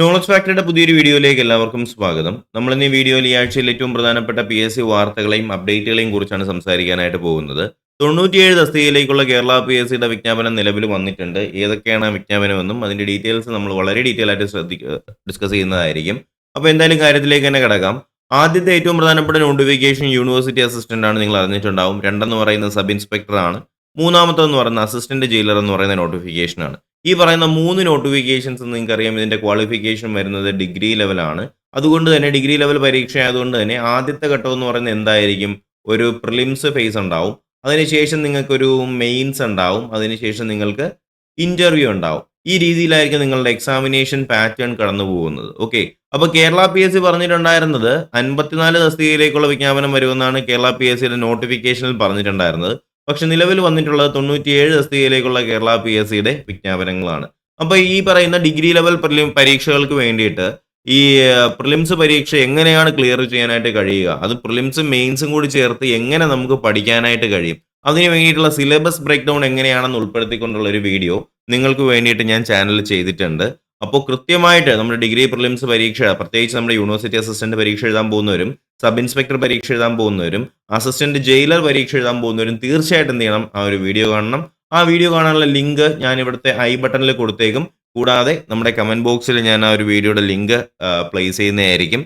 Knowledge ഫാക്ടറിയുടെ പുതിയൊരു വീഡിയോയിലേക്ക് എല്ലാവർക്കും സ്വാഗതം. നമ്മൾ ഇന്ന് ഈ വീഡിയോയിൽ ഈ ആഴ്ചയിൽ ഏറ്റവും പ്രധാനപ്പെട്ട പി എസ് സി വാർത്തകളെയും അപ്ഡേറ്റുകളെയും കുറിച്ചാണ് സംസാരിക്കാനായിട്ട് പോകുന്നത്. തൊണ്ണൂറ്റിയേഴ് തസ്തികയിലേക്കുള്ള കേരള പി എസ് സിയുടെ വിജ്ഞാപനം നിലവിൽ വന്നിട്ടുണ്ട്. ഏതൊക്കെയാണ് ആ വിജ്ഞാപനമെന്നും അതിന്റെ ഡീറ്റെയിൽസ് നമ്മൾ വളരെ ഡീറ്റെയിൽ ആയിട്ട് ശ്രദ്ധിക്കുക ഡിസ്കസ് ചെയ്യുന്നതായിരിക്കും. അപ്പോൾ എന്തായാലും കാര്യത്തിലേക്ക് തന്നെ കിടക്കാം. ആദ്യത്തെ ഏറ്റവും പ്രധാനപ്പെട്ട നോട്ടിഫിക്കേഷൻ യൂണിവേഴ്സിറ്റി അസിസ്റ്റന്റ് ആണ് നിങ്ങൾ അറിഞ്ഞിട്ടുണ്ടാവും. രണ്ടെന്ന് പറയുന്ന സബ് ഇൻസ്പെക്ടർ ആണ്. മൂന്നാമത്തെന്ന് പറയുന്ന അസിസ്റ്റന്റ് ജയിലർ എന്ന് പറയുന്ന നോട്ടിഫിക്കേഷൻ ആണ്. ഈ പറയുന്ന മൂന്ന് നോട്ടിഫിക്കേഷൻസ് നിങ്ങൾക്ക് അറിയാം ഇതിന്റെ ക്വാളിഫിക്കേഷൻ വരുന്നത് ഡിഗ്രി ലെവലാണ് അതുകൊണ്ട് തന്നെ ഡിഗ്രി ലെവൽ പരീക്ഷ ആയതുകൊണ്ട് തന്നെ ആദ്യത്തെ ഘട്ടം എന്ന് പറയുന്നത് എന്തായിരിക്കും? ഒരു പ്രിലിംസ് ഫേസ് ഉണ്ടാവും. അതിനുശേഷം നിങ്ങൾക്കൊരു മെയിൻസ് ഉണ്ടാവും. അതിനുശേഷം നിങ്ങൾക്ക് ഇന്റർവ്യൂ ഉണ്ടാവും. ഈ രീതിയിലായിരിക്കും നിങ്ങളുടെ എക്സാമിനേഷൻ പാറ്റേൺ കടന്നു പോകുന്നത്. ഓക്കെ അപ്പൊ കേരള പി എസ് സി പറഞ്ഞിട്ടുണ്ടായിരുന്നത് അൻപത്തിനാല് തസ്തികയിലേക്കുള്ള വിജ്ഞാപനം വരുമെന്നാണ് കേരള പി എസ് സിയുടെ നോട്ടിഫിക്കേഷനിൽ പറഞ്ഞിട്ടുണ്ടായിരുന്നത്. പക്ഷെ നിലവിൽ വന്നിട്ടുള്ളത് തൊണ്ണൂറ്റിയേഴ് തസ്തികയിലേക്കുള്ള കേരള പി എസ് സിയുടെ വിജ്ഞാപനങ്ങളാണ്. അപ്പോൾ ഈ പറയുന്ന ഡിഗ്രി ലെവൽ പരീക്ഷകൾക്ക് വേണ്ടിയിട്ട് ഈ പ്രിലിംസ് പരീക്ഷ എങ്ങനെയാണ് ക്ലിയർ ചെയ്യാനായിട്ട് കഴിയുക? അത് പ്രിലിംസും മെയിൻസും കൂടി ചേർത്ത് എങ്ങനെ നമുക്ക് പഠിക്കാനായിട്ട് കഴിയും? അതിന് വേണ്ടിയിട്ടുള്ള സിലബസ് ബ്രേക്ക് ഡൗൺ എങ്ങനെയാണെന്ന് ഉൾപ്പെടുത്തിക്കൊണ്ടുള്ള ഒരു വീഡിയോ നിങ്ങൾക്ക് വേണ്ടിയിട്ട് ഞാൻ ചാനൽ ചെയ്തിട്ടുണ്ട്. അപ്പോൾ കൃത്യമായിട്ട് നമ്മുടെ ഡിഗ്രി പ്രിലിംസ് പരീക്ഷ പ്രത്യേകിച്ച് നമ്മുടെ യൂണിവേഴ്സിറ്റി അസിസ്റ്റന്റ് പരീക്ഷ എഴുതാൻ പോകുന്നവരും സബ് ഇൻസ്പെക്ടർ പരീക്ഷ എഴുതാൻ പോകുന്നവരും അസിസ്റ്റന്റ് ജയിലർ പരീക്ഷ എഴുതാൻ പോകുന്നവരും തീർച്ചയായിട്ടും എന്ത് ചെയ്യണം ആ ഒരു വീഡിയോ കാണണം. ആ വീഡിയോ കാണാനുള്ള ലിങ്ക് ഞാൻ ഇവിടുത്തെ ഐ ബട്ടണിൽ കൊടുത്തേക്കും. കൂടാതെ നമ്മുടെ കമന്റ് ബോക്സിൽ ഞാൻ ആ ഒരു വീഡിയോയുടെ ലിങ്ക് പ്ലേസ് ചെയ്യുന്നതായിരിക്കും.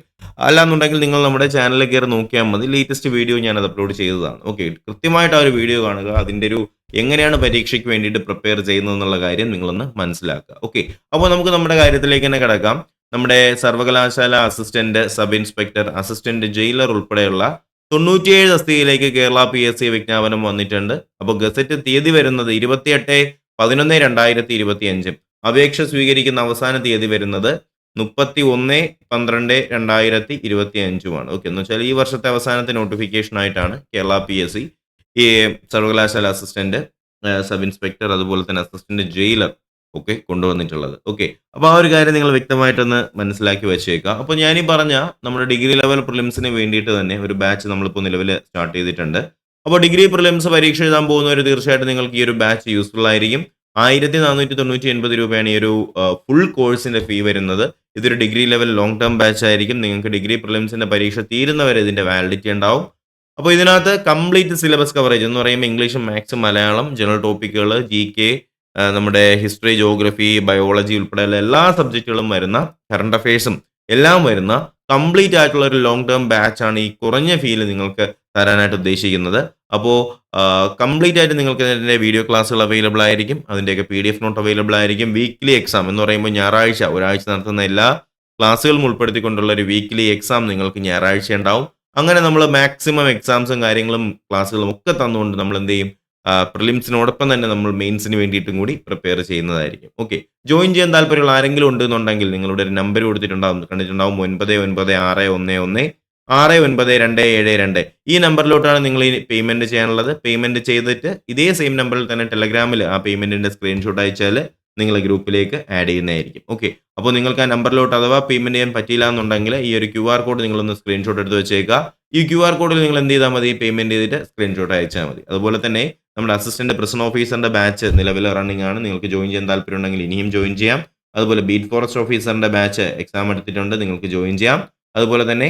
അല്ലാന്നുണ്ടെങ്കിൽ നിങ്ങൾ നമ്മുടെ ചാനലിൽ കയറി നോക്കിയാൽ മതി. ലേറ്റസ്റ്റ് വീഡിയോ ഞാൻ അത് അപ്ലോഡ് ചെയ്തതാണ്. ഓക്കെ കൃത്യമായിട്ട് ആ ഒരു വീഡിയോ കാണുക. അതിന്റെ ഒരു എങ്ങനെയാണ് പരീക്ഷയ്ക്ക് വേണ്ടിയിട്ട് പ്രിപ്പയർ ചെയ്യുന്നത് എന്നുള്ള കാര്യം നിങ്ങളൊന്ന് മനസ്സിലാക്കുക. ഓക്കെ അപ്പോൾ നമുക്ക് നമ്മുടെ കാര്യത്തിലേക്ക് തന്നെ കിടക്കാം. നമ്മുടെ സർവകലാശാല assistant sub inspector assistant jailer ഉൾപ്പെടെയുള്ള തൊണ്ണൂറ്റിയേഴ് തസ്തികയിലേക്ക് കേരള പി എസ് സി വിജ്ഞാപനം വന്നിട്ടുണ്ട്. അപ്പോൾ ഗസറ്റ് തീയതി വരുന്നത് ഇരുപത്തിയെട്ട് പതിനൊന്ന് രണ്ടായിരത്തി ഇരുപത്തി അഞ്ചും അപേക്ഷ സ്വീകരിക്കുന്ന അവസാന തീയതി വരുന്നത് മുപ്പത്തി ഒന്ന് പന്ത്രണ്ട് രണ്ടായിരത്തി ഇരുപത്തി അഞ്ചുമാണ് ഓക്കെ എന്ന് വെച്ചാൽ ഈ വർഷത്തെ അവസാനത്തെ നോട്ടിഫിക്കേഷൻ ആയിട്ടാണ് കേരള പി എസ് സി ഈ സർവകലാശാല അസിസ്റ്റന്റ് സബ് ഇൻസ്പെക്ടർ അതുപോലെ തന്നെ അസിസ്റ്റന്റ് ജയിലർ ഒക്കെ കൊണ്ടുവന്നിട്ടുള്ളത്. ഓക്കെ അപ്പോൾ ആ ഒരു കാര്യം നിങ്ങൾ വ്യക്തമായിട്ടൊന്ന് മനസ്സിലാക്കി വെച്ചേക്കുക. അപ്പോൾ ഞാനീ പറഞ്ഞ നമ്മുടെ ഡിഗ്രി ലെവൽ പ്രിലിംസിന് വേണ്ടിയിട്ട് തന്നെ ഒരു ബാച്ച് നമ്മളിപ്പോൾ നിലവിൽ സ്റ്റാർട്ട് ചെയ്തിട്ടുണ്ട്. അപ്പോൾ ഡിഗ്രി പ്രിലിംസ് പരീക്ഷ എഴുതാൻ പോകുന്നവർ തീർച്ചയായിട്ടും നിങ്ങൾക്ക് ഈ ഒരു ബാച്ച് യൂസ്ഫുൾ ആയിരിക്കും. ആയിരത്തി നാനൂറ്റി തൊണ്ണൂറ്റി എൺപത് രൂപയാണ് ഈ ഒരു ഫുൾ കോഴ്സിന്റെ ഫീ വരുന്നത്. ഇതൊരു degree level long term batch ആയിരിക്കും. നിങ്ങൾക്ക് ഡിഗ്രി പ്രിലിംസിന്റെ പരീക്ഷ തീരുന്നവരെ ഇതിന്റെ വാലിഡിറ്റി ഉണ്ടാവും. അപ്പോൾ ഇതിനകത്ത് കംപ്ലീറ്റ് സിലബസ് കവറേജ് എന്ന് പറയുമ്പോൾ ഇംഗ്ലീഷും മാത്സും മലയാളം ജനറൽ ടോപ്പിക്കുകൾ ജി കെ നമ്മുടെ ഹിസ്റ്ററി ജോഗ്രഫി ബയോളജി ഉൾപ്പെടെയുള്ള എല്ലാ സബ്ജക്റ്റുകളും വരുന്ന കറണ്ട് അഫയേഴ്സും എല്ലാം വരുന്ന കംപ്ലീറ്റ് ആയിട്ടുള്ള ഒരു ലോങ് ടേം ബാച്ച് ആണ് ഈ കുറഞ്ഞ ഫീൽ നിങ്ങൾക്ക് തരാനായിട്ട് ഉദ്ദേശിക്കുന്നത്. അപ്പോൾ കംപ്ലീറ്റ് ആയിട്ട് നിങ്ങൾക്ക് അതിന്റെ വീഡിയോ ക്ലാസ്സുകൾ അവൈലബിൾ ആയിരിക്കും. അതിന്റെയൊക്കെ P D F note available ആയിരിക്കും. വീക്ക്ലി എക്സാം എന്ന് പറയുമ്പോൾ ഞായറാഴ്ച ഒരാഴ്ച നടത്തുന്ന എല്ലാ ക്ലാസ്സുകളും ഉൾപ്പെടുത്തിക്കൊണ്ടുള്ള ഒരു വീക്ക്ലി എക്സാം നിങ്ങൾക്ക് ഞായറാഴ്ച ഉണ്ടാവും. അങ്ങനെ നമ്മൾ മാക്സിമം എക്സാംസും കാര്യങ്ങളും ക്ലാസ്സുകളും ഒക്കെ തന്നുകൊണ്ട് നമ്മൾ എന്ത് ചെയ്യും പ്രിലിംസിനോടൊപ്പം തന്നെ നമ്മൾ മെയിൻസിന് വേണ്ടിയിട്ടും കൂടി പ്രിപ്പയർ ചെയ്യുന്നതായിരിക്കും. ഓക്കെ ജോയിൻ ചെയ്യാൻ താല്പര്യമുള്ള ആരെങ്കിലും ഉണ്ടെന്നുണ്ടെങ്കിൽ നിങ്ങളുടെ ഒരു നമ്പർ കൊടുത്തിട്ടുണ്ടാവും. കണ്ടിട്ടുണ്ടാവും ഒൻപത് ഒൻപത് ആറ് ഒന്ന് ഒന്ന് ആറ് ഒൻപത് രണ്ട് ഏഴ് രണ്ട്. ഈ നമ്പറിലോട്ടാണ് നിങ്ങൾ ഈ പേയ്മെന്റ് ചെയ്യാനുള്ളത്. പേയ്മെന്റ് ചെയ്തിട്ട് ഇതേ സെയിം നമ്പറിൽ തന്നെ ടെലഗ്രാമിൽ ആ പേയ്മെന്റിന്റെ സ്ക്രീൻഷോട്ട് അയച്ചാൽ നിങ്ങൾ ഗ്രൂപ്പിലേക്ക് ആഡ് ചെയ്യുന്നതായിരിക്കും. ഓക്കെ അപ്പോൾ നിങ്ങൾക്ക് ആ നമ്പറിലോട്ട് അഥവാ പേയ്മെന്റ് ചെയ്യാൻ പറ്റിയില്ല എന്നുണ്ടെങ്കിൽ ഈ ഒരു ക്യു ആർ കോഡ് നിങ്ങളൊന്ന് സ്ക്രീൻഷോട്ട് എടുത്ത് വെച്ചേക്കുക. ഈ ക്യു ആർ കോഡിൽ നിങ്ങൾ എന്ത് ചെയ്താൽ മതി? പേയ്മെന്റ് ചെയ്തിട്ട് സ്ക്രീൻഷോട്ട് അയച്ചാൽ മതി. അതുപോലെ തന്നെ നമ്മുടെ അസിസ്റ്റന്റ് പ്രസൻ ഓഫീസറിന്റെ ബാച്ച് നിലവിൽ റണ്ണിംഗ് ആണ്. നിങ്ങൾക്ക് ജോയിൻ ചെയ്യാൻ താല്പര്യം ഉണ്ടെങ്കിൽ ഇനിയും ജോയിൻ ചെയ്യാം. അതുപോലെ ബീറ്റ് ഫോറസ്റ്റ് ഓഫീസറിന്റെ ബാച്ച് എക്സാം എടുത്തിട്ടുണ്ട്. നിങ്ങൾക്ക് ജോയിൻ ചെയ്യാം. അതുപോലെ തന്നെ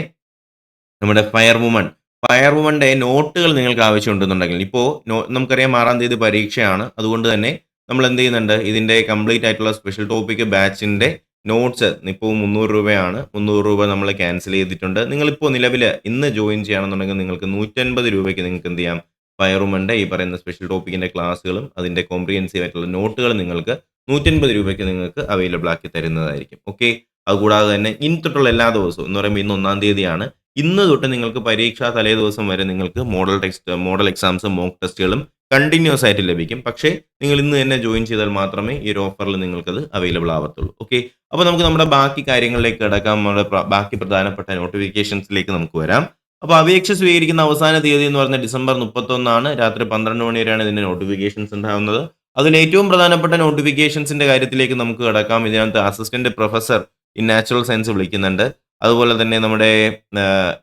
നമ്മുടെ ഫയർ വുമൺ ഫയർ വുമന്റെ നോട്ടുകൾ നിങ്ങൾക്ക് ആവശ്യമുണ്ടെന്നുണ്ടെങ്കിൽ ഇപ്പോൾ നമുക്കറിയാം ആറാം തീയതി പരീക്ഷയാണ്. അതുകൊണ്ട് തന്നെ നമ്മൾ എന്ത് ചെയ്യുന്നുണ്ട് ഇതിന്റെ കംപ്ലീറ്റ് ആയിട്ടുള്ള സ്പെഷ്യൽ ടോപ്പിക് ബാച്ചിന്റെ നോട്ട്സ് ഇപ്പോൾ മുന്നൂറ് രൂപയാണ്. മുന്നൂറ് രൂപ നമ്മൾ ക്യാൻസൽ ചെയ്തിട്ടുണ്ട്. നിങ്ങളിപ്പോൾ നിലവിൽ ഇന്ന് ജോയിൻ ചെയ്യണമെന്നുണ്ടെങ്കിൽ നിങ്ങൾക്ക് നൂറ്റൻപത് രൂപയ്ക്ക് നിങ്ങൾക്ക് എന്ത് ചെയ്യാം? ഫയറുമുണ്ട് ഈ പറയുന്ന സ്പെഷ്യൽ ടോപ്പിക്കിന്റെ ക്ലാസ്സുകളും അതിന്റെ കോംപ്രിഹെൻസീവ് ആയിട്ടുള്ള നോട്ടുകൾ നിങ്ങൾക്ക് നൂറ്റൻപത് രൂപയ്ക്ക് നിങ്ങൾക്ക് അവൈലബിൾ ആക്കി തരുന്നതായിരിക്കും. ഓക്കെ അതുകൂടാതെ തന്നെ ഇനി തൊട്ടുള്ള എല്ലാ ദിവസവും എന്ന് പറയുമ്പോൾ ഇന്ന് ഒന്നാം തീയതിയാണ്. ഇന്ന് തൊട്ട് നിങ്ങൾക്ക് പരീക്ഷാ തലേ ദിവസം വരെ നിങ്ങൾക്ക് മോഡൽ ടെക്സ്റ്റ് മോഡൽ എക്സാംസും മോക്ക് ടെസ്റ്റുകളും കണ്ടിന്യൂസ് ആയിട്ട് ലഭിക്കും. പക്ഷേ നിങ്ങൾ ഇന്ന് തന്നെ ജോയിൻ ചെയ്താൽ മാത്രമേ ഈ ഒരു ഓഫറിൽ നിങ്ങൾക്കത് അവൈലബിൾ ആവത്തുള്ളൂ. ഓക്കെ അപ്പോൾ നമുക്ക് നമ്മുടെ ബാക്കി കാര്യങ്ങളിലേക്ക് കിടക്കാം. നമ്മുടെ ബാക്കി പ്രധാനപ്പെട്ട നോട്ടിഫിക്കേഷൻസിലേക്ക് നമുക്ക് വരാം. അപ്പോൾ അപേക്ഷ സ്വീകരിക്കുന്ന അവസാന തീയതി എന്ന് പറഞ്ഞാൽ ഡിസംബർ മുപ്പത്തൊന്നാണ്. രാത്രി പന്ത്രണ്ട് മണി വരെയാണ് ഇതിന്റെ നോട്ടിഫിക്കേഷൻസ് ഉണ്ടാകുന്നത് അതിൽ ഏറ്റവും പ്രധാനപ്പെട്ട നോട്ടിഫിക്കേഷൻസിന്റെ കാര്യത്തിലേക്ക് നമുക്ക് കിടക്കാം. ഇതിനകത്ത് assistant professor in natural science വിളിക്കുന്നുണ്ട്. അതുപോലെ തന്നെ നമ്മുടെ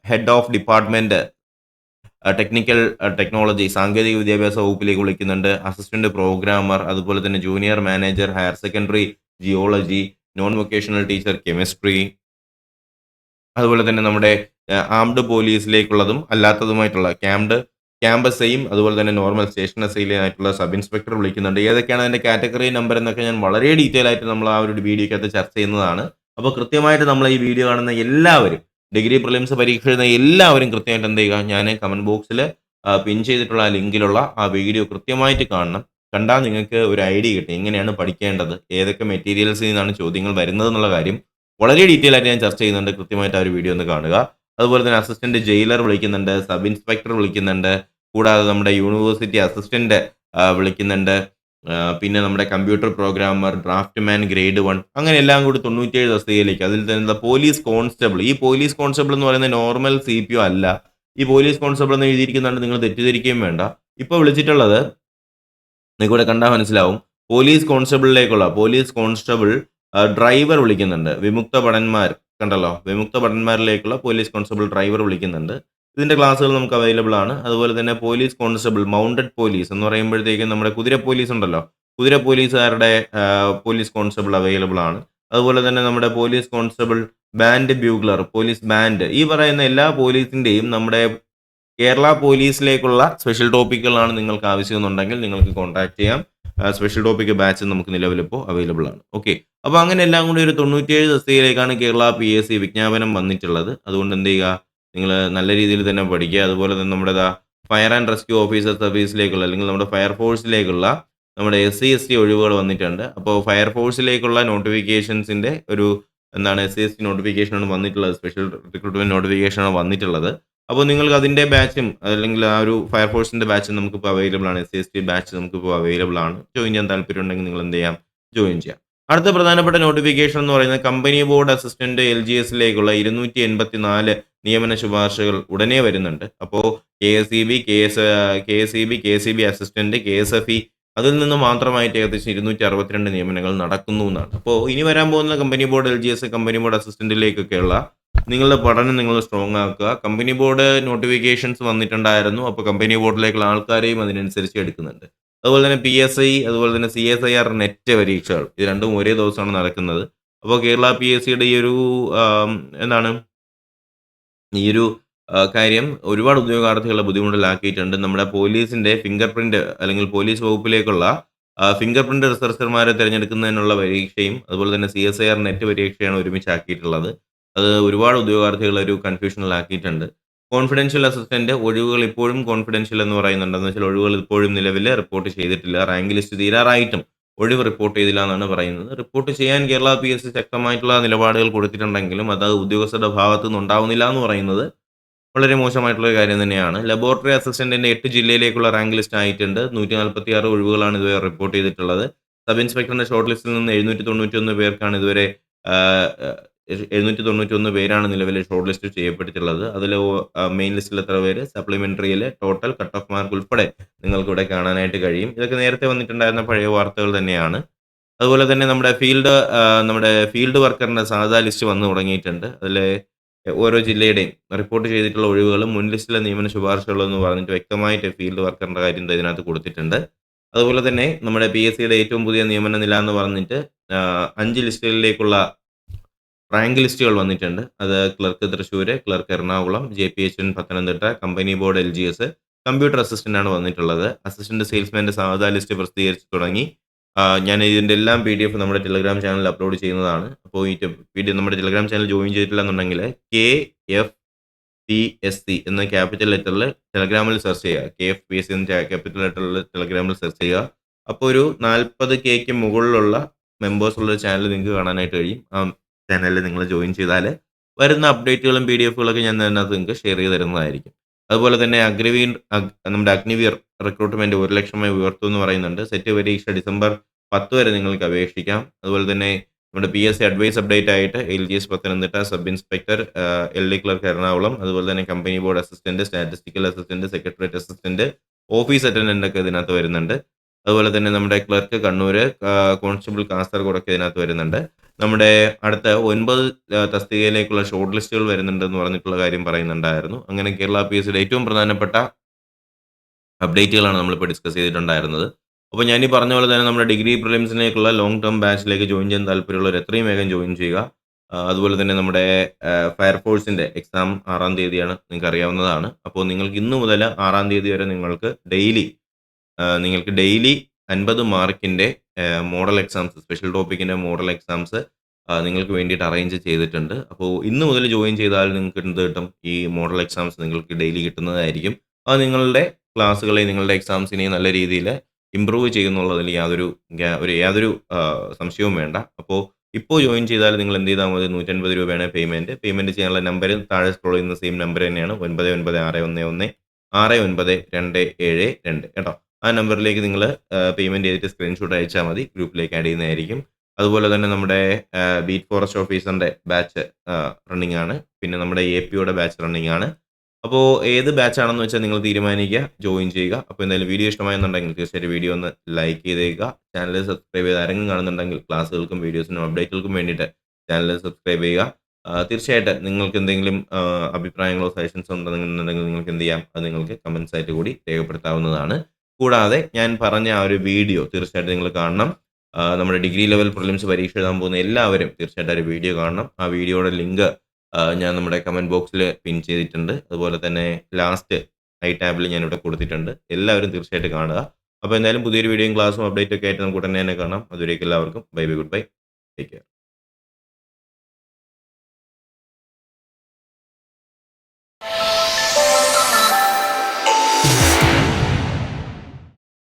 head of department technical technology സാങ്കേതിക വിദ്യാഭ്യാസ വകുപ്പിലേക്ക് വിളിക്കുന്നുണ്ട്. അസിസ്റ്റന്റ് പ്രോഗ്രാമർ അതുപോലെ തന്നെ junior manager higher secondary geology non vocational teacher chemistry അതുപോലെ തന്നെ നമ്മുടെ ആംഡ് പോലീസിലേക്കുള്ളതും അല്ലാത്തതുമായിട്ടുള്ള ക്യാമ്പ്ഡ് ക്യാമ്പസെയും അതുപോലെ തന്നെ നോർമൽ സ്റ്റേഷൻ എസ്ഐയിലായിട്ടുള്ള സബ് ഇൻസ്പെക്ടർ വിളിക്കുന്നുണ്ട്. ഏതൊക്കെയാണ് അതിന്റെ കാറ്റഗറി നമ്പർ എന്നൊക്കെ ഞാൻ വളരെ ഡീറ്റെയിൽ ആയിട്ട് നമ്മൾ ആ ഒരു വീഡിയോക്കകത്ത് ചർച്ച ചെയ്യുന്നതാണ്. അപ്പോൾ കൃത്യമായിട്ട് നമ്മൾ ഈ വീഡിയോ കാണുന്ന എല്ലാവരും ഡിഗ്രി പ്രിലിംസ് പരീക്ഷ എഴുതുന്ന എല്ലാവരും കൃത്യമായിട്ട് എന്ത് ചെയ്യുക? ഞാൻ കമന്റ് ബോക്സിൽ പിൻ ചെയ്തിട്ടുള്ള ലിങ്കിലുള്ള ആ വീഡിയോ കൃത്യമായിട്ട് കാണണം. കണ്ടാൽ നിങ്ങൾക്ക് ഒരു ഐഡിയ കിട്ടും. എങ്ങനെയാണ് പഠിക്കേണ്ടത്? ഏതൊക്കെ മെറ്റീരിയൽസിൽ നിന്നാണ് ചോദ്യങ്ങൾ വരുന്നത് എന്നുള്ള കാര്യം വളരെ ഡീറ്റെയിൽ ആയിട്ട് ഞാൻ ചർച്ച ചെയ്യുന്നുണ്ട്. കൃത്യമായിട്ട് ആ ഒരു വീഡിയോ ഒന്ന് കാണുക. അതുപോലെ തന്നെ അസിസ്റ്റന്റ് ജയിലർ വിളിക്കുന്നുണ്ട് സബ് ഇൻസ്പെക്ടർ വിളിക്കുന്നുണ്ട്. കൂടാതെ നമ്മുടെ യൂണിവേഴ്സിറ്റി അസിസ്റ്റന്റ് വിളിക്കുന്നുണ്ട്. പിന്നെ നമ്മുടെ computer programmer draftsman grade one അങ്ങനെ എല്ലാം കൂടി തൊണ്ണൂറ്റിയേഴ് തസ്തികയിലേക്ക്. അതിൽ തന്നെ പോലീസ് കോൺസ്റ്റബിൾ ഈ പോലീസ് കോൺസ്റ്റബിൾ എന്ന് പറയുന്ന നോർമൽ സി പി ഒ അല്ല. ഈ പോലീസ് കോൺസ്റ്റബിൾ എന്ന് എഴുതിയിരിക്കുന്നുണ്ട് നിങ്ങൾ തെറ്റിദ്ധരിക്കുകയും വേണ്ട. ഇപ്പോൾ വിളിച്ചിട്ടുള്ളത് നിങ്ങൾക്ക് ഇവിടെ കണ്ടാൽ മനസ്സിലാവും പോലീസ് കോൺസ്റ്റബിളിലേക്കുള്ള പോലീസ് കോൺസ്റ്റബിൾ ഡ്രൈവർ വിളിക്കുന്നുണ്ട്. വിമുക്ത ഭടന്മാർ കണ്ടല്ലോ? വിമുക്ത ഭടന്മാരിലേക്കുള്ള പോലീസ് കോൺസ്റ്റബിൾ ഡ്രൈവർ വിളിക്കുന്നുണ്ട്. ഇതിന്റെ ക്ലാസ്സുകൾ നമുക്ക് അവൈലബിൾ ആണ്. അതുപോലെ തന്നെ പോലീസ് കോൺസ്റ്റബിൾ മൗണ്ടഡ് പോലീസ് എന്ന് പറയുമ്പോഴത്തേക്കും നമ്മുടെ കുതിര പോലീസ് ഉണ്ടല്ലോ. കുതിര പോലീസുകാരുടെ പോലീസ് കോൺസ്റ്റബിൾ അവൈലബിൾ ആണ്. അതുപോലെ തന്നെ നമ്മുടെ police constable band bugler police band ഈ പറയുന്ന എല്ലാ പോലീസിന്റെയും നമ്മുടെ കേരള പോലീസിലേക്കുള്ള സ്പെഷ്യൽ ടോപ്പിക്കുകളാണ് നിങ്ങൾക്ക് ആവശ്യമെന്നുണ്ടെങ്കിൽ നിങ്ങൾക്ക് കോൺടാക്ട് ചെയ്യാം. സ്പെഷ്യൽ ടോപ്പിക് ബാച്ച് നമുക്ക് നിലവിലിപ്പോൾ അവൈലബിൾ ആണ്. ഓക്കെ അപ്പോൾ അങ്ങനെ എല്ലാം കൂടി ഒരു തൊണ്ണൂറ്റിയേഴ് തസ്തികയിലേക്കാണ് കേരള പി എസ് സി വിജ്ഞാപനം വന്നിട്ടുള്ളത്. അതുകൊണ്ട് എന്ത് ചെയ്യുക? നിങ്ങൾ നല്ല രീതിയിൽ തന്നെ പഠിക്കുക. അതുപോലെ തന്നെ നമ്മുടെ ഫയർ ആൻഡ് റെസ്ക്യൂ ഓഫീസർ സർവീസിലേക്കുള്ള അല്ലെങ്കിൽ നമ്മുടെ ഫയർ ഫോഴ്സിലേക്കുള്ള നമ്മുടെ എസ് സി എസ് ടി ഒഴിവുകൾ വന്നിട്ടുണ്ട്. അപ്പോൾ ഫയർ ഫോഴ്സിലേക്കുള്ള നോട്ടിഫിക്കേഷൻസിന്റെ ഒരു എന്താണ് എസ് സി എസ് ടി നോട്ടിഫിക്കേഷനാണ് വന്നിട്ടുള്ളത്. സ്പെഷ്യൽ റിക്രൂട്ട്മെന്റ് നോട്ടിഫിക്കേഷനാണ് വന്നിട്ടുള്ളത്. അപ്പോൾ നിങ്ങൾക്ക് അതിന്റെ ബാച്ചും അല്ലെങ്കിൽ ആ ഒരു ഫയർ ഫയർഫോഴ്സിന്റെ ബാച്ചും നമുക്കിപ്പോൾ അവൈലബിൾ ആണ്. S C S T batch നമുക്കിപ്പോൾ അവൈലബിൾ ആണ്. ജോയിൻ ചെയ്യാൻ താല്പര്യം ഉണ്ടെങ്കിൽ നിങ്ങൾ എന്ത് ചെയ്യാം? ജോയിൻ ചെയ്യാം. അടുത്ത പ്രധാനപ്പെട്ട നോട്ടിഫിക്കേഷൻ എന്ന് പറയുന്നത് company board assistant L G എസിലേക്കുള്ള ഇരുന്നൂറ്റി എൺപത്തി നാല് നിയമന ശുപാർശകൾ ഉടനെ വരുന്നുണ്ട്. അപ്പോൾ K S E B K S K S E B K E B assistant K S F E അതിൽ നിന്ന് മാത്രമായിട്ട് ഏകദേശം ഇരുന്നൂറ്റി അറുപത്തിരണ്ട് നിയമനങ്ങൾ നടക്കുന്നു എന്നാണ്. അപ്പോൾ ഇനി വരാൻ പോകുന്ന company board L G S company board അസിസ്റ്റന്റിലേക്കൊക്കെയുള്ള നിങ്ങളുടെ പഠനം നിങ്ങൾ സ്ട്രോങ് ആക്കുക. കമ്പനി ബോർഡ് നോട്ടിഫിക്കേഷൻസ് വന്നിട്ടുണ്ടായിരുന്നു. അപ്പോൾ കമ്പനി ബോർഡിലേക്കുള്ള ആൾക്കാരെയും അതിനനുസരിച്ച് എടുക്കുന്നുണ്ട്. അതുപോലെ തന്നെ പി എസ് ഐ അതുപോലെ തന്നെ C S I R NET പരീക്ഷകൾ. ഇത് രണ്ടും ഒരേ ദിവസമാണ് നടക്കുന്നത്. അപ്പോൾ കേരള പി എസ് സിയുടെ ഈ ഒരു എന്താണ്? ഈ ഒരു കാര്യം ഒരുപാട് ഉദ്യോഗാർത്ഥികളെ ബുദ്ധിമുട്ടിലാക്കിയിട്ടുണ്ട്. നമ്മുടെ പോലീസിന്റെ ഫിംഗർ പ്രിന്റ് അല്ലെങ്കിൽ പോലീസ് വകുപ്പിലേക്കുള്ള ഫിംഗർ പ്രിന്റ് റിസർച്ചർമാരെ തിരഞ്ഞെടുക്കുന്നതിനുള്ള പരീക്ഷയും അതുപോലെ തന്നെ C S I R NET പരീക്ഷയാണ് ഒരുമിച്ചാക്കിയിട്ടുള്ളത്. അത് ഒരുപാട് ഉദ്യോഗാർത്ഥികളെ ഒരു കൺഫ്യൂഷനിലാക്കിയിട്ടുണ്ട്. കോൺഫിഡൻഷ്യൽ അസിസ്റ്റന്റ് ഒഴിവുകൾ ഇപ്പോഴും കോൺഫിഡൻഷ്യൽ എന്ന് പറയുന്നുണ്ട്. എന്ന് വെച്ചാൽ ഒഴിവുകൾ ഇപ്പോഴും നിലവിൽ റിപ്പോർട്ട് ചെയ്തിട്ടില്ല. റാങ്ക് ലിസ്റ്റ് തീരാറായിട്ടും ഒഴിവ് റിപ്പോർട്ട് ചെയ്തില്ല എന്നാണ് പറയുന്നത്. റിപ്പോർട്ട് ചെയ്യാൻ കേരള പി എസ് സി ശക്തമായിട്ടുള്ള നിലപാടുകൾ കൊടുത്തിട്ടുണ്ടെങ്കിലും അത് ഉദ്യോഗസ്ഥരുടെ ഭാഗത്തു നിന്ന് ഉണ്ടാവുന്നില്ല എന്ന് പറയുന്നത് വളരെ മോശമായിട്ടുള്ള ഒരു കാര്യം തന്നെയാണ്. ലബോറട്ടറി അസിസ്റ്റന്റിന്റെ എട്ട് ജില്ലയിലേക്കുള്ള റാങ്ക് ലിസ്റ്റ് ആയിട്ടുണ്ട്. നൂറ്റി നാൽപ്പത്തി ആറ് ഒഴിവുകളാണ് ഇതുവരെ റിപ്പോർട്ട് ചെയ്തിട്ടുള്ളത്. സബ് ഇൻസ്പെക്ടറിന്റെ ഷോർട്ട് ലിസ്റ്റിൽ നിന്ന് എഴുന്നൂറ്റി തൊണ്ണൂറ്റി ഒന്ന് പേർക്കാണ് ഇതുവരെ എഴുന്നൂറ്റി തൊണ്ണൂറ്റി ഒന്ന് പേരാണ് നിലവിൽ ഷോർട്ട് ലിസ്റ്റ് ചെയ്യപ്പെട്ടിട്ടുള്ളത് അതിൽ മെയിൻ ലിസ്റ്റിൽ എത്ര പേര്? സപ്ലിമെന്ററിയിലെ ടോട്ടൽ കട്ട് ഓഫ് മാർക്ക് ഉൾപ്പെടെ നിങ്ങൾക്ക് ഇവിടെ കാണാനായിട്ട് കഴിയും. ഇതൊക്കെ നേരത്തെ വന്നിട്ടുണ്ടായിരുന്ന പഴയ വാർത്തകൾ തന്നെയാണ്. അതുപോലെ തന്നെ നമ്മുടെ ഫീൽഡ് നമ്മുടെ ഫീൽഡ് വർക്കറിന്റെ സാധാ ലിസ്റ്റ് വന്നു തുടങ്ങിയിട്ടുണ്ട്. അതിൽ ഓരോ ജില്ലയുടെയും റിപ്പോർട്ട് ചെയ്തിട്ടുള്ള ഒഴിവുകളും മുൻ ലിസ്റ്റിലെ നിയമന ശുപാർശകളും എന്ന് പറഞ്ഞിട്ട് വ്യക്തമായിട്ട് ഫീൽഡ് വർക്കറിന്റെ കാര്യം ഇതിനകത്ത് കൊടുത്തിട്ടുണ്ട്. അതുപോലെ തന്നെ നമ്മുടെ പി എസ് സിയുടെ ഏറ്റവും പുതിയ നിയമന നില എന്ന് പറഞ്ഞിട്ട് അഞ്ച് ലിസ്റ്റുകളിലേക്കുള്ള റാങ്ക് ലിസ്റ്റുകൾ വന്നിട്ടുണ്ട്. അത് clerk Thrissur clerk Ernakulam J P H N Pathanamthitta company board L G S computer assistant ആണ് വന്നിട്ടുള്ളത്. അസിസ്റ്റന്റ് സെയിൽസ്മാന്റെ സാധാ ലിസ്റ്റ് പ്രസിദ്ധീകരിച്ച് തുടങ്ങി. ഞാൻ ഇതിന്റെ എല്ലാം പി ഡി എഫ് നമ്മുടെ ടെലിഗ്രാം ചാനലിൽ അപ്ലോഡ് ചെയ്യുന്നതാണ്. അപ്പോൾ ഈ പി ഡി നമ്മുടെ ടെലിഗ്രാം ചാനൽ ജോയിൻ ചെയ്തിട്ടില്ല എന്നുണ്ടെങ്കിൽ K F P S C എന്ന ക്യാപിറ്റൽ ലെറ്ററിൽ ടെലഗ്രാമിൽ സെർച്ച് ചെയ്യുക. K F P S C എന്ന ക്യാപിറ്റൽ ലെറ്ററിൽ ടെലഗ്രാമിൽ സെർച്ച് ചെയ്യുക. അപ്പോൾ ഒരു നാൽപ്പത് കെക്ക് മുകളിലുള്ള മെമ്പേഴ്സ് ഉള്ള ചാനൽ നിങ്ങൾക്ക് കാണാനായിട്ട് കഴിയും. ചാനലിൽ നിങ്ങൾ ജോയിൻ ചെയ്താൽ വരുന്ന അപ്ഡേറ്റുകളും പി ഡി എഫുകളൊക്കെ ഞാൻ അതിനകത്ത് നിങ്ങൾക്ക് ഷെയർ ചെയ്ത് തരുന്നതായിരിക്കും. അതുപോലെ തന്നെ അഗ്രിവീർ നമ്മുടെ അഗ്നിവീർ റിക്രൂട്ട്മെന്റ് ഒരു ലക്ഷമായി ഉയർത്തു എന്ന് പറയുന്നുണ്ട്. സെറ്റ് പരീക്ഷ ഡിസംബർ പത്ത് വരെ നിങ്ങൾക്ക് അപേക്ഷിക്കാം. അതുപോലെ തന്നെ നമ്മുടെ P S C advise update ആയിട്ട് L G S Pathanamthitta sub inspector L D clerk Ernakulam അതുപോലെ തന്നെ company board assistant statistical assistant secretariat assistant office attendant ഒക്കെ ഇതിനകത്ത് വരുന്നുണ്ട്. അതുപോലെ തന്നെ നമ്മുടെ ക്ലർക്ക് കണ്ണൂർ കോൺസ്റ്റബിൾ കാസർഗോഡൊക്കെ ഇതിനകത്ത് വരുന്നുണ്ട്. നമ്മുടെ അടുത്ത ഒൻപത് തസ്തികയിലേക്കുള്ള ഷോർട്ട് ലിസ്റ്റുകൾ വരുന്നുണ്ടെന്ന് പറഞ്ഞിട്ടുള്ള കാര്യം പറയുന്നുണ്ടായിരുന്നു. അങ്ങനെ കേരള പി എസ് സിയുടെ ഏറ്റവും പ്രധാനപ്പെട്ട അപ്ഡേറ്റുകളാണ് നമ്മളിപ്പോൾ ഡിസ്കസ് ചെയ്തിട്ടുണ്ടായിരുന്നത്. അപ്പോൾ ഞാൻ ഈ പറഞ്ഞ പോലെ തന്നെ നമ്മുടെ ഡിഗ്രി പ്രിലിംസിലേക്കുള്ള ലോങ് ടേം ബാച്ചിലേക്ക് ജോയിൻ ചെയ്യാൻ താല്പര്യമുള്ളവർ എത്രയും വേഗം ജോയിൻ ചെയ്യുക. അതുപോലെ തന്നെ നമ്മുടെ ഫയർഫോഴ്സിന്റെ എക്സാം ആറാം തീയതിയാണ് നിങ്ങൾക്ക് അറിയാവുന്നതാണ് അപ്പോൾ നിങ്ങൾക്ക് ഇന്ന് മുതൽ ആറാം തീയതി വരെ നിങ്ങൾക്ക് ഡെയിലി നിങ്ങൾക്ക് ഡെയിലി അൻപത് മാർക്കിന്റെ മോഡൽ എക്സാംസ് സ്പെഷ്യൽ ടോപ്പിക്കിന്റെ മോഡൽ എക്സാംസ് നിങ്ങൾക്ക് വേണ്ടിയിട്ട് അറേഞ്ച് ചെയ്തിട്ടുണ്ട്. അപ്പോൾ ഇന്ന് മുതൽ ജോയിൻ ചെയ്താൽ നിങ്ങൾക്ക് എന്ത് കിട്ടും? ഈ മോഡൽ എക്സാംസ് നിങ്ങൾക്ക് ഡെയിലി കിട്ടുന്നതായിരിക്കും. അത് നിങ്ങളുടെ ക്ലാസ്സുകളെ നിങ്ങളുടെ എക്സാംസിനെ നല്ല രീതിയിൽ ഇമ്പ്രൂവ് ചെയ്യുന്നുള്ളതിൽ യാതൊരു ഒരു യാതൊരു സംശയവും വേണ്ട. അപ്പോൾ ഇപ്പോൾ ജോയിൻ ചെയ്താൽ നിങ്ങൾ എന്ത് ചെയ്താൽ മതി? നൂറ്റൻപത് രൂപയാണ് പേയ്മെന്റ്. പേയ്മെന്റ് ചെയ്യാനുള്ള നമ്പർ താഴെ സ്ക്രോൾ ചെയ്യുന്ന സെയിം നമ്പർ തന്നെയാണ്. ഒൻപത് ഒൻപത് ആറ് ഒന്ന് ഒന്ന് ആറ് ഒൻപത് രണ്ട് ഏഴ് രണ്ട്. കേട്ടോ? ആ നമ്പറിലേക്ക് നിങ്ങൾ പേയ്മെന്റ് ചെയ്തിട്ട് സ്ക്രീൻഷോട്ട് അയച്ചാൽ മതി. ഗ്രൂപ്പിലേക്ക് ആഡ് ചെയ്യുന്നതായിരിക്കും. അതുപോലെ തന്നെ നമ്മുടെ ബീറ്റ് ഫോറസ്റ്റ് ഓഫീസറിന്റെ ബാച്ച് റണ്ണിങ് ആണ്. പിന്നെ നമ്മുടെ എ പിയുടെ ബാച്ച് റണ്ണിങ് ആണ്. അപ്പോൾ ഏത് ബാച്ച് ആണെന്ന് വെച്ചാൽ നിങ്ങൾ തീരുമാനിക്കുക ജോയിൻ ചെയ്യുക. അപ്പോൾ എന്തായാലും വീഡിയോ ഇഷ്ടമായെന്നുണ്ടെങ്കിൽ തീർച്ചയായിട്ടും വീഡിയോ ഒന്ന് ലൈക്ക് ചെയ്തേക്കുക. ചാനൽ സബ്സ്ക്രൈബ് ചെയ്ത് ആരെങ്കിലും കാണുന്നുണ്ടെങ്കിൽ ക്ലാസ്സുകൾക്കും വീഡിയോസിനും അപ്ഡേറ്റുകൾക്കും വേണ്ടിയിട്ട് ചാനൽ സബ്സ്ക്രൈബ് ചെയ്യുക. തീർച്ചയായിട്ടും നിങ്ങൾക്ക് എന്തെങ്കിലും അഭിപ്രായങ്ങളോ സജഷൻസോ ഉണ്ടെന്നുണ്ടെങ്കിൽ നിങ്ങൾക്ക് എന്ത് ചെയ്യാം? അത് നിങ്ങൾക്ക് കമൻസ് ആയിട്ട് കൂടി രേഖപ്പെടുത്താവുന്നതാണ്. കൂടാതെ ഞാൻ പറഞ്ഞ ആ ഒരു വീഡിയോ തീർച്ചയായിട്ടും നിങ്ങൾ കാണണം. നമ്മുടെ ഡിഗ്രി ലെവൽ പ്രിലിംസ് പരീക്ഷ എഴുതാൻ പോകുന്ന എല്ലാവരും തീർച്ചയായിട്ടും ഒരു വീഡിയോ കാണണം. ആ വീഡിയോയുടെ ലിങ്ക് ഞാൻ നമ്മുടെ കമന്റ് ബോക്സിൽ പിൻ ചെയ്തിട്ടുണ്ട്. അതുപോലെ തന്നെ ലാസ്റ്റ് ഐ ടാബിൽ ഞാൻ ഇവിടെ കൊടുത്തിട്ടുണ്ട്. എല്ലാവരും തീർച്ചയായിട്ടും കാണുക. അപ്പോൾ എന്തായാലും പുതിയൊരു വീഡിയോയും ക്ലാസ്സും അപ്ഡേറ്റ് ഒക്കെ ആയിട്ട് നമുക്ക് ഉടനെ തന്നെ കാണാം. അതുവരേക്കും എല്ലാവർക്കും. Bye bye goodbye. Take care